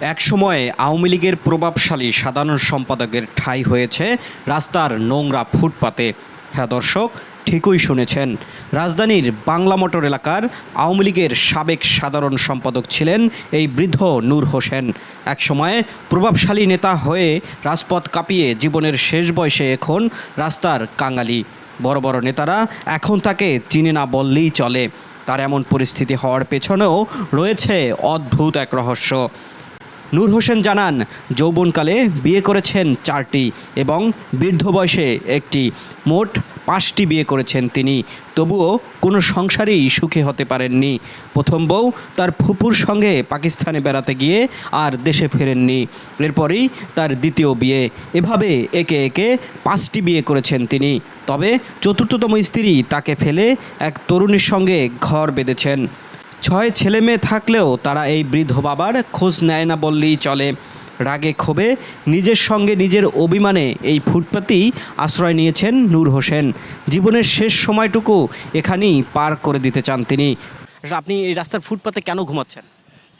একসময়ে আওয়ামী লীগের প্রভাবশালী সাধারণ সম্পাদকের ঠাঁই হয়েছে রাস্তার নোংরা ফুটপাতে। হ্যাঁ দর্শক, ঠিকই শুনেছেন। রাজধানীর বাংলা মোটর এলাকার আওয়ামী লীগের সাবেক সাধারণ সম্পাদক ছিলেন এই বৃদ্ধ নূর হোসেন। এক একসময়ে প্রভাবশালী নেতা হয়ে রাজপথ কাঁপিয়ে জীবনের শেষ বয়সে এখন রাস্তার কাঙালি। বড় বড় নেতারা এখন তাকে চিনে না বললেই চলে। তার এমন পরিস্থিতি হওয়ার পেছনেও রয়েছে অদ্ভুত এক রহস্য। নূর হোসেন জানান, যৌবনকালে বিয়ে করেছেন চারটি এবং বৃদ্ধ বয়সে একটি। মোট পাঁচটি বিয়ে করেছেন তিনি। তবুও কোনো সংসারেই সুখে হতে পারেননি। প্রথম বউ তার ফুপুর সঙ্গে পাকিস্তানে বেড়াতে গিয়ে আর দেশে ফেরেননি। এরপরই তার দ্বিতীয় বিয়ে। এভাবে একে একে পাঁচটি বিয়ে করেছেন তিনি। তবে চতুর্থতম স্ত্রী তাকে ফেলে এক তরুণীর সঙ্গে ঘর বেঁধেছেন। ছয় ছেলে মেয়ে থাকলেও তারা এই বৃদ্ধ বাবার খোঁজ নেয় না বললেই চলে। রাগে ক্ষোভে নিজের সঙ্গে নিজের অভিমানে এই ফুটপাতেই আশ্রয় নিয়েছেন নূর হোসেন। জীবনের শেষ সময়টুকু এখানেই পার করে দিতে চান তিনি। আপনি এই রাস্তার ফুটপাতে কেন ঘুমাচ্ছেন?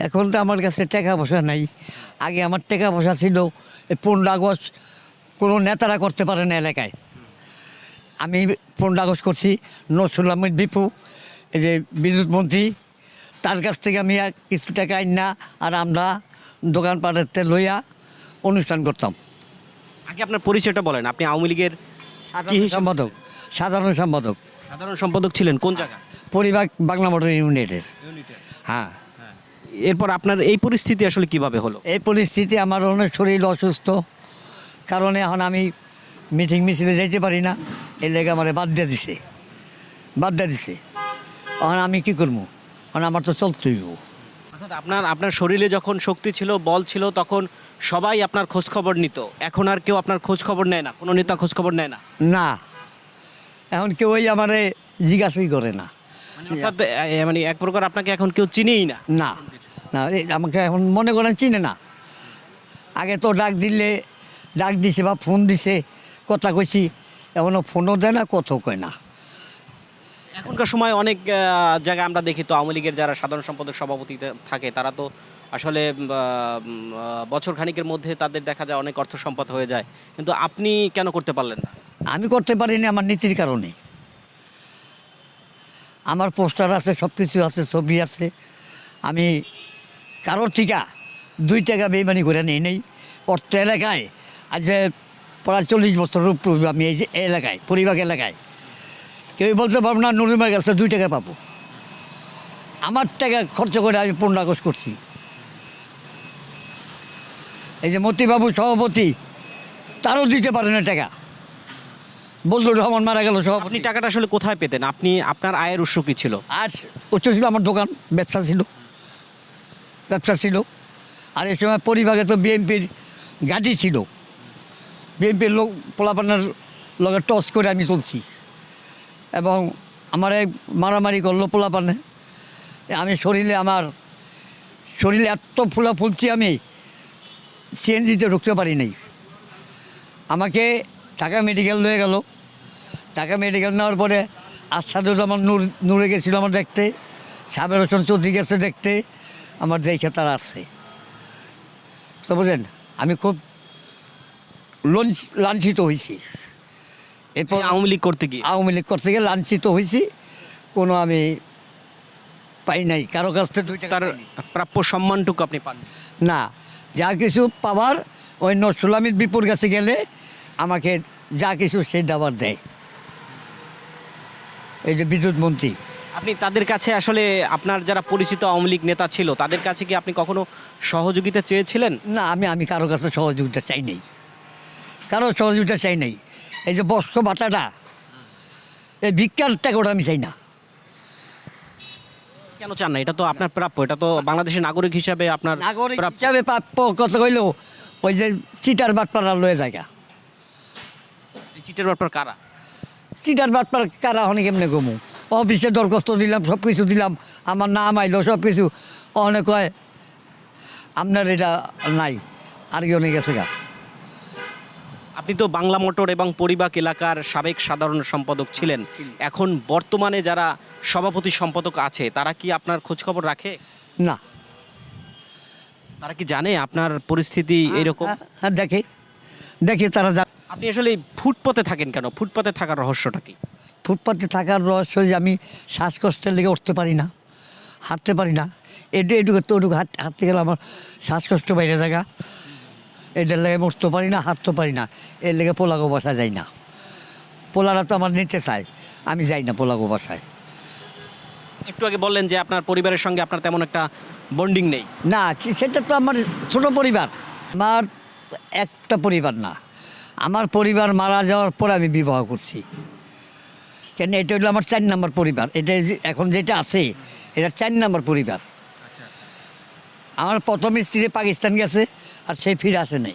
এখন তো আমার কাছে টাকা পয়সা নাই। আগে আমার টাকা পয়সা ছিল পনেরো আগস্ট কোনো নেতারা করতে পারে না এলাকায়। আমি পনেরো আগস্ট করছি নসরুল আহমেদ বিপু, এই যে বিদ্যুৎ মন্ত্রী তার কাছ থেকে আমি এক কিছু টাকা আইন না আর আমরা দোকানপাটের লইয়া অনুষ্ঠান করতাম। আগে আপনার পরিচয়টা বলেন আপনি আওয়ামী লীগের কি সম্পাদক সাধারণ সম্পাদক। সাধারণ সম্পাদক ছিলেন কোন জায়গা? পরিবার বাংলা মোটর ইউনিটের। হ্যাঁ। এরপর আপনার এই পরিস্থিতি আসলে কীভাবে হলো? এই পরিস্থিতি আমার অনেক শরীর অসুস্থ কারণে এখন আমি মিটিং মিছিলে যাইতে পারি না এই লেগে আমার বাদ দিয়ে দিছে। বাদ দিয়ে দিছে। এখন আমি কি করব? এখন আমার তো চলতেই। অর্থাৎ আপনার আপনার শরীরে যখন শক্তি ছিল বল ছিল তখন সবাই আপনার খোঁজ খবর নিত। এখন আর কেউ আপনার খোঁজ খবর নেয় না। কোনো নেতা খোঁজ খবর নেয় না। না। এখন কেউ ওই আমারে জিজ্ঞাসাই করে না। মানে অর্থাৎ এ, মানে এক প্রকার আপনাকে এখন কেউ চিনেই না। না। না আমাকে এখন মনে করেন চিনে না। আগে তো ডাক দিলে ডাক দিছে বা ফোন দিছে কথা কইছি। এখনও ফোনও দেয় না কথাও কয় না। এখনকার সময় অনেক জায়গায় আমরা দেখি তো আওয়ামী লীগের যারা সাধারণ সম্পাদক সভাপতি থাকে, তারা তো আসলে বছর খানিকের মধ্যে তাদের দেখা যায় অনেক অর্থ সম্পদ হয়ে যায়। কিন্তু আপনি কেন করতে পারলেন না? আমি করতে পারিনি আমার নীতির কারণে। আমার পোস্টার আছে সব কিছু আছে, ছবি আছে। আমি কারোর টিকা দুই টাকা বেইমানি করে নেই নেই। অর্থ এলাকায়, আজ প্রায় চল্লিশ বছর আমি এই এলাকায় পরিবার এলাকায় কেউ বলতে পারব না নুরিমার কাছে দুই টাকা পাবো। আমার টাকা খরচ করে আমি পনেরো আগস্ট করছি। এই যে মতিবাবু সভাপতি তারও দিতে পারে না টাকা। বলল রহমান মারা গেল আপনি সভাপতি টাকাটা আসলে কোথায় পেতেন? আপনি আপনার আয়ের উৎস কি ছিল? আর উচ্চ ছিল আমার দোকান ব্যবসা ছিল। ব্যবসা ছিল। আর এই সময় পরিবারে তো বিএনপির গাড়ি ছিল। বিএনপির লোক পোলাপানের লগে টস করে আমি চলছি। এবং আমার এক মারামারি করল পোলাপানে। আমি শরীরে আমার শরীরে এত ফুলা ফুলছি আমি, সিএনজিতে ঢুকতে পারি নাই। আমাকে ঢাকা মেডিকেল নিয়ে গেল। ঢাকা মেডিকেল নেওয়ার পরে আসাদুজ্জামান নূর, নূরে গেছিল আমার দেখতে। সাবের হোসেন চৌধুরী গেছে দেখতে। আমার দেখে তারা আসছে তো বুঝলেন আমি খুব লঞ্চ- লাঞ্ছিত হয়েছি এরপর আওয়ামী লীগ করতে গিয়ে? আওয়ামী লীগ করতে গিয়ে লাঞ্ছিত হয়েছি। কোনো আমি পাই নাই। কারও কাছ থেকে দুই তার প্রাপ্য সম্মানটুকু আপনি পান না যা কিছু পাওয়ার ওই নসুলামির বিপুর কাছে গেলে আমাকে যা কিছু সেই দাবার দেয়। এই যে বিদ্যুৎ মন্ত্রী। আপনি তাদের কাছে আসলে আপনার যারা পরিচিত আওয়ামী লীগ নেতা ছিল তাদের কাছে কি আপনি কখনো সহযোগিতা চেয়েছিলেন? না আমি আমি কারও কাছে সহযোগিতা চাই নাই। কারও সহযোগিতা চাই নাই। এই যে বস্ত্র ভাতাটা এই ভিক্ষার টাকাটা আমি চাই না। কেন চান না? এটা তো আপনার প্রাপ্য এটা তো বাংলাদেশের নাগরিক হিসাবে আপনার নাগরিক হিসাবে প্রাপ্য কত কইলো ওই যে চিটার বাটপাড়া লয়ে জায়গা। চিটের ব্যাপার কারা? চিটার বাটপার কারা হনে কেমনে কমু? অফিসে দরখাস্ত দিলাম সব কিছু দিলাম আমার নাম আইলো সব কিছু অনেক কয় আপনার এটা নাই আর কি অনেক গেছে গা। আপনি তো বাংলা মোটর এবং পরিবাক এলাকার সাবেক সাধারণ সম্পাদক ছিলেন। এখন বর্তমানে যারা সভাপতি সম্পাদক আছে তারা কি আপনার খোঁজ খবর রাখে? না। তারা কি জানে আপনার পরিস্থিতি এরকম? হ্যাঁ, হ্যাঁ দেখে। দেখে তারা আপনি আসলে ফুটপথে থাকেন কেন? ফুটপথে থাকার রহস্যটা কি? ফুটপাতে থাকার রহস্য যে আমি শ্বাসকষ্টের লেগে উঠতে পারি না হাঁটতে পারি না। এটু এটুকু তো ওটুকু হাঁট হাঁটতে গেলে আমার শ্বাসকষ্ট বাইরে জায়গা। এটার লেগে উঠতে পারি না হাঁটতে পারি না। এর লেগে পোলাগো বসা যায় না। পোলারা তো আমার নিতে চায়। আমি যাই না পোলাগো বসায়। একটু আগে বললেন যে আপনার পরিবারের সঙ্গে আপনার তেমন একটা বন্ডিং নেই। না সেটা তো আমার ছোট পরিবার। আমার একটা পরিবার না। আমার পরিবার মারা যাওয়ার পর আমি বিবাহ করছি। কেন? এটা হলো আমার চার নম্বর পরিবার। এটা যে- এখন যেটা আছে এটা চার নম্বর পরিবার। আমার প্রথম স্ত্রী পাকিস্তান গেছে। আর সে ফিরে আসে নাই।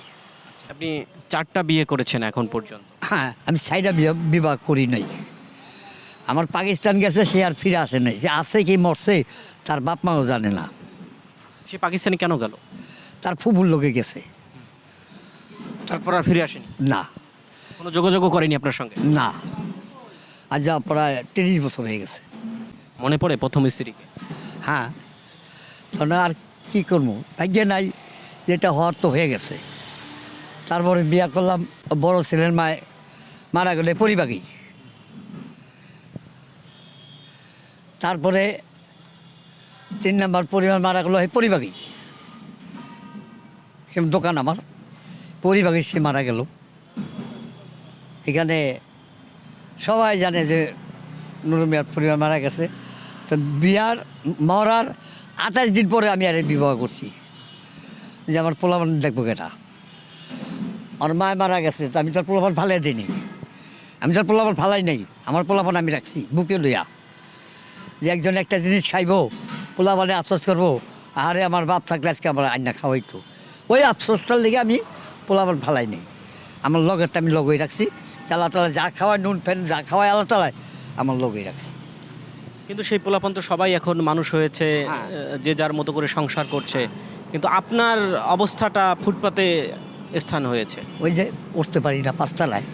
আপনি চারটা বিয়ে করেছেন এখন পর্যন্ত। হ্যাঁ আমি সাইডা বিবাহ বিবাহ করি নাই। আমার পাকিস্তান গেছে সে আর ফিরে আসে নাই। সে আছে কি মরছে তার বাপ মাও জানে না। সে পাকিস্তানে কেন গেল? তার ফুবুর লোকে গেছে। তারপর আর ফিরে আসেনি? না। কোনো যোগাযোগও করেনি আপনার সঙ্গে? না। আজ যা প্রায় তিরিশ বছর হয়ে গেছে। মনে পড়ে প্রথম স্ত্রীকে? হ্যাঁ। তখন আর কি করব? ভাগ্যে নাই। যেটা হওয়ার তো হয়ে গেছে। তারপরে বিয়া করলাম, বড় ছেলের মায়, মারা গেলে পরিবাগী তারপরে তিন নাম্বার পরিবার মারা গেলো পরিবাগী সে দোকান আমার পরিবাগী সে মারা গেল। এখানে সবাই জানে যে নুরুমিয়ার পরিবার মারা গেছে। তো বিয়ার মরার আঠাশ দিন পরে আমি আর বিবাহ করছি। যে আমার পোলাপান দেখব কেটা। আমার মায় মারা গেছে তো আমি তার পোলাপান ফালাই দিইনি। আমি তার পোলাপান ফালাই নাই আমার পোলাপান আমি রাখছি বুকে লইয়া। যে একজন একটা জিনিস খাইবো পোলাপানে আফসোস করব আরে আমার বাপ থাকলে আজকে আমার আইনা খাওয়াইতো। ওই আফসোসটার লেগে আমি পোলাপান ফালাই নেই। আমার লগেরটা আমি লগই রাখছি চালা তালা যা খাওয়ায় নুন ফ্যান যা খাওয়ায় আল্লাহ তালায় আমার লগই রাখছি। কিন্তু সেই পোলাপন তো সবাই এখন মানুষ হয়েছে হ্যাঁ। যে যার মতো করে সংসার করছে। কিন্তু আপনার অবস্থাটা ফুটপাতে স্থান হয়েছে। ওই যে উঠতে পারি না পাঁচতলায়।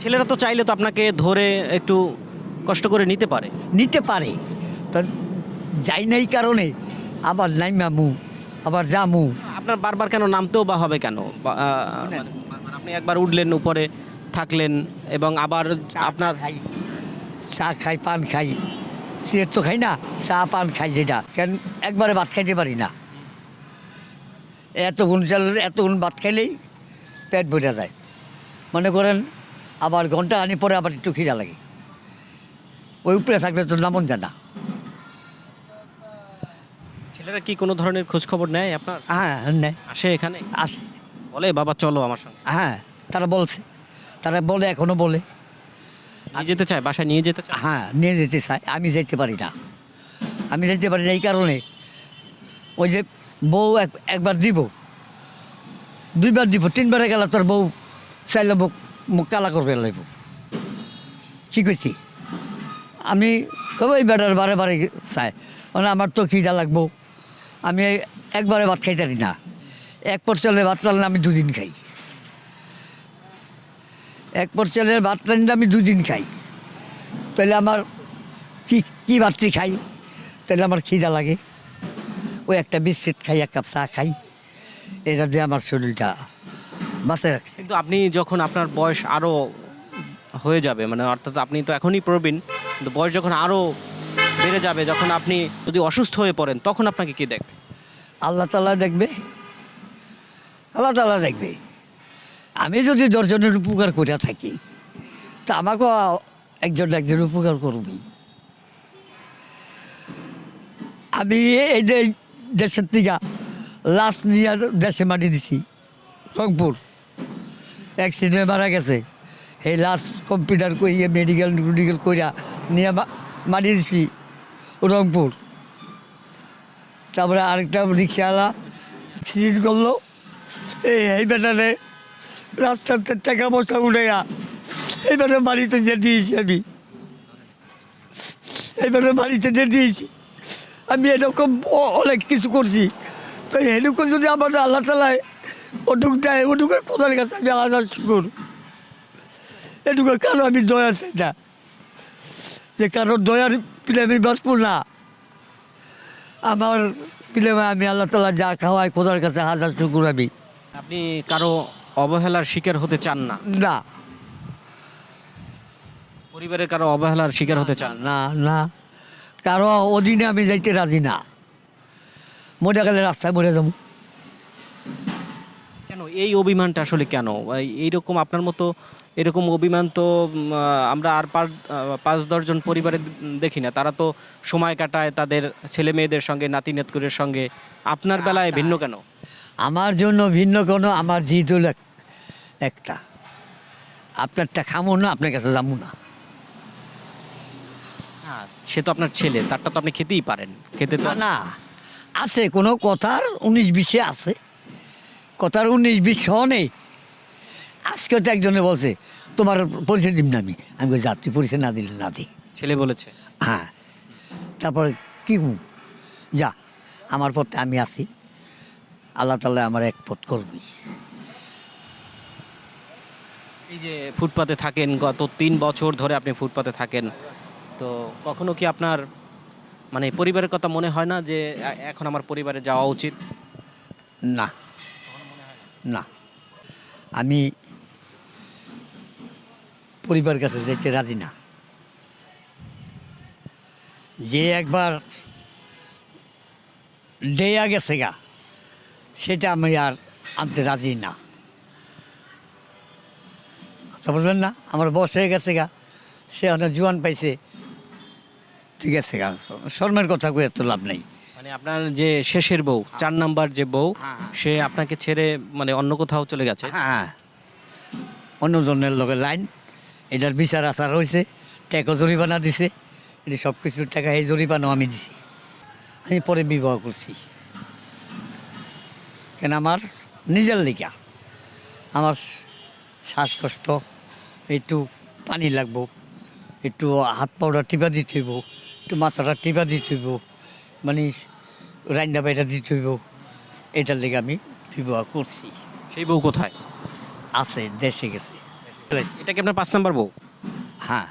ছেলেরা তো চাইলে তো আপনাকে ধরে একটু কষ্ট করে নিতে পারে। নিতে পারে। তো যাই নাই কারণে আবার নাইমা মু আবার জামু। আপনার বারবার কেন নামতেও বা হবে কেন? আপনি একবার উঠলেন উপরে থাকলেন এবং আবার আপনার খাই। চা খাই পান খাই। সিগারেট তো খাই না চা পান খাই যেটা। কেন একবারে ভাত খাইতে পারি না। এতগুণ চাল এতগুণ ভাত খাইলেই পেট ভরে যায়। মনে করেন আবার ঘণ্টা আনি পরে আবার একটু খিদা লাগে। ওই উপরে থাকলে তো নামন যায় না। ছেলেরা কি কোনো ধরনের খোঁজ খবর নেয় আপনার? হ্যাঁ নেয়। আসে এখানে? আসে। বলে বাবা চলো আমার সঙ্গে। হ্যাঁ তারা বলছে। তারা বলে এখনও বলে। নিয়ে যেতে চায়? বাসায় নিয়ে যেতে চায়? হ্যাঁ নিয়ে যেতে চাই আমি যেতে পারি না। আমি যেতে পারি না এই কারণে। ওই যে বউ এক একবার দিব। দুইবার দিব, তিনবারে গেলে তোর বউ চাইলে মুখ মোক কালা করবে লাগব কি কইছি? আমি কবে এই বেটার বারে বারে চাই। মানে আমার তো খিদা লাগবো। আমি একবারে ভাত খাইতে পারি না। এক পর চলে ভাত রান্না আমি দুদিন খাই। এক পর চালের ভাত রান্না আমি দুদিন খাই। তাহলে আমার কি কী ভাতটি খাই? তাহলে আমার খিদা লাগে। ওই একটা বিস্কিট খাই এক কাপ চা খাই। এটা দিয়ে আমার শরীরটা বাঁচে রাখছে। কিন্তু আপনি যখন আপনার বয়স আরও হয়ে যাবে মানে অর্থাৎ আপনি তো এখনই প্রবীণ কিন্তু বয়স যখন আরও বেড়ে যাবে যখন আপনি যদি অসুস্থ হয়ে পড়েন তখন আপনাকে কি দেখবে? আল্লাহ তালা দেখবে। আল্লাহ তালা দেখবে। আমি যদি দশজনের উপকার করে থাকি তা আমাকেও একজন একজন উপকার করবি আমি এই যে দেশের থেকে লাশ নিয়ে দেশে মাটি দিছি, রংপুর। অ্যাক্সিডেন্টে মারা গেছে। এই লাশ কম্পিউটার করিয়ে মেডিকেল মেডিকেল করিয়া নিয়ে মাটি দিছি, রংপুর। তারপরে আরেকটা রিক্সাওয়ালা সিজ করল। এই এই বেটারে রাস্তাতে টাকা পয়সা উঠেয়া এই বেটা বাড়িতে যে দিয়েছি আমি। এই বেটা বাড়িতে যে দিয়েছি। আমি এরকম অনেক কিছু করছি। তো এরকম যদি আমার আল্লাহ তালায় ওটুক দেয় ওটুকু কোথার কাছে আমি আলাদা শুকুর। এটুকু কারও আমি দয়া চাই না। যে কারও দয়ার প্রেমী বাঁচব না। আমার বিলেমে আমি আল্লাহ তালা যা খাওয়াই খোদার কাছে হাজার শুকুর আমি। আপনি কারও অবহেলার শিকার হতে চান না? না। পরিবারের কারও অবহেলার শিকার হতে চান? না না। কারও অধীনে আমি যাইতে রাজি না। মরে গেলে রাস্তায় মরে যাব। কেন? এই অভিমানটা আসলে কেন? এইরকম আপনার মতো এরকম অভিমান তো আমরা আর পাঁচ পাঁচ দশজন পরিবারে দেখি না। তারা তো সময় কাটায় তাদের ছেলে মেয়েদের সঙ্গে নাতি নাতকুরের সঙ্গে। আপনার বেলায় ভিন্ন কেন? আমার জন্য ভিন্ন কেন আমার জিদ হলো এক- একটা। আপনারটা খামো না আপনার কাছে যাব না। সে তো আপনার ছেলে তারটা তো আপনি খেতেই পারেন। খেতে তো না আছে কোনো কথার উনিশ বিশে আছে। কথার উনিশ বিশ নেই। আজকে তো একজনে বলছে তোমার পরিচয় দিব না আমি? আমি বলি, যা তুই পরিচয় না দিলে না দিই। ছেলে বলেছে। হ্যাঁ। তারপরে কি? যা আমার পথে আমি আছি। আল্লাহ তালা আমার এক পথ করবি এই যে ফুটপাতে থাকেন গত তিন বছর ধরে আপনি ফুটপাতে থাকেন তো কখনো কি আপনার মানে পরিবারের কথা মনে হয় না যে এখন আমার পরিবারে যাওয়া উচিত? না। না। আমি পরিবার কাছে যেতে রাজি না। যে একবার দেয়া গেছে গা, সেটা আমি আর আনতে রাজি না। বুঝলেন না? আমার বয়স হয়ে গেছে গা, সে অনেক জোয়ান পাইছে। ঠিক আছে শর্মের কথা কয়ে তো লাভ নেই। মানে আপনার যে শেষের বউ চার নাম্বার যে বউ হ্যাঁ, হ্যাঁ। সে আপনাকে ছেড়ে মানে অন্য কোথাও চলে গেছে? হ্যাঁ অন্যজনের লগে লাইন এটার বিচার আচার হয়েছে ট্যাকও জরিমানা দিছে এটি সব কিছুর টাকা এই জরিমানাও আমি দিছি। আমি পরে বিবাহ করছি। কেন আমার নিজের লিগা আমার শ্বাসকষ্ট একটু পানি লাগবো একটু হাত পাউডার টিপা দিতে হইব একটু মাথাটা টিপা দিতে হইব মানে রান্না বাইটা দিতে হইব এটার লেগে আমি বিবাহ করছি। সেই বউ কোথায়? আছে দেশে গেছে। এটা কি আপনার পাঁচ নাম্বার বউ? হ্যাঁ।